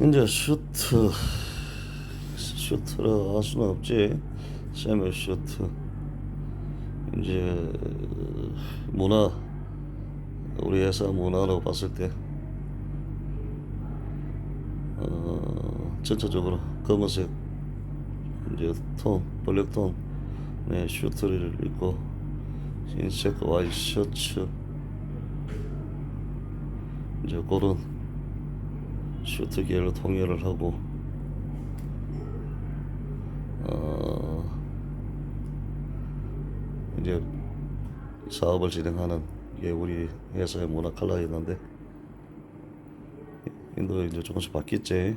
이제 슈트 슈트라 할 수는 없지. 세미 슈트. 이제 문화 우리 회사 문화로 봤을 때 어, 전체적으로 검은색 이제 톤 블랙톤 네, 슈트를 입고 흰색 와이트 셔츠 이제 그런 슈트 계열로 통일을 하고 어 이제 사업을 진행하는 게 우리 회사의 문화 칼라였는데 인도 이제 조금씩 바뀌었지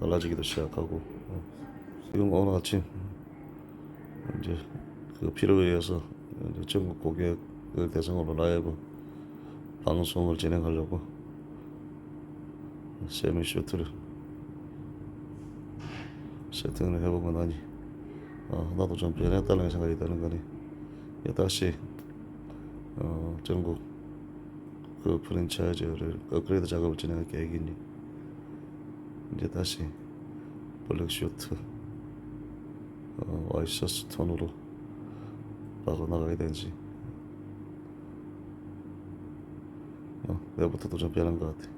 달라지기도 시작하고 어. 지금 오늘 아침 이제 그 필요에 의해서 전국 고객을 대상으로 라이브 방송을 진행하려고 세미 슈트를 세팅을 해보고 나니 어, 나도 좀 변했다는 생각이 드는 거니. 다시 어, 전국 그 프랜차이즈를 업그레이드 작업을 진행할 계획이니? 이제 다시 블랙 슈트 어, 와이셔츠 톤으로 바꿔 나가야 되는지. 어, 내부터도 좀 변한 것 같아.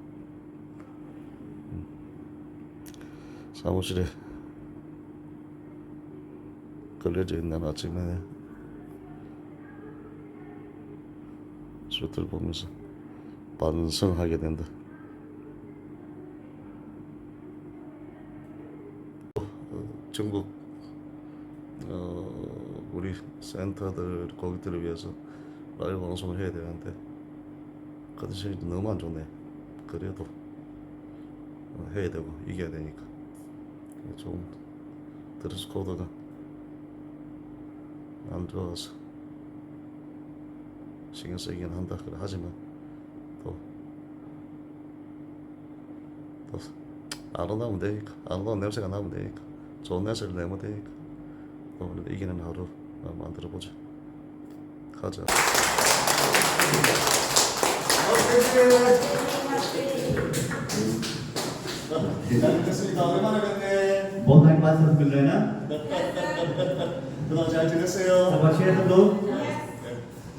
사무실에 걸려져 있는 아침에 슈트를 보면서 반성하게 된다. 어, 전국 어, 우리 센터들 고객들을 위해서 라이브 방송을 해야 되는데 컨디션이 너무 안 좋네. 그래도 어, 해야 되고 이겨야 되니까 좀 드레스 코드가 안 좋아서 신경 쓰이긴 한다. 그래 하지만 또 또 아름다우면 되니까 아름다운 냄새가 나면 되니까 좋은 냄새를 내면 되니까 또 오늘 이기는 하루 어, 만들어 보자. 가자. 됐습니다. 오랜만에 뵙네. बहुत टाइम बाद सब मिल रहे हैं ना 그동안 잘 지냈어요? सब अच्छे हैं सब लोग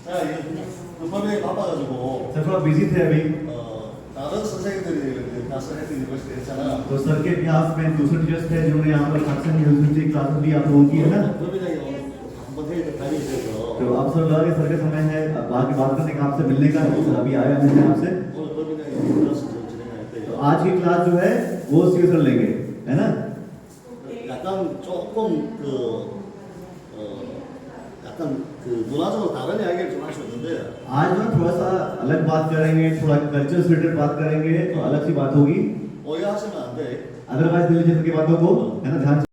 자, 이거 급하게 바빠가지고 सर थोड़ा बिजी थे अभी 어, 다른 선생님들이 가서 했던 유니버시티 했잖아. तो सर के क्लास में दूसरे टीचर्स थे जिन्होंने यहाँ पर सक्सेस यूनिवर्सिटी क्लास भी आप लोगों की है ना 법인장이 한번 회의 다니게 돼서 तो अब सर लगा कि सर का समय है अब बाकी बात करने का आपसे मिलने का है तो सर अभी आया मिलने आपसे 오늘 법인장이 클래스 좀 진행할 तो 때요. आज की क्लास जो है वो सी सर लेंगे है ना 약간 조금 그 어, 약간 그 문화적으로 다른 이야기를 좀 할 수 있는데 आज जो है थोड़ा सा अलग बात करेंगे थोड़ा कल्चर से रिलेटेड बात करेंगे तो अलग सी बात होगी 오해하시면 안 돼. अदरवाइज दिल्ली जैसे की बातों को है ना ध्यान से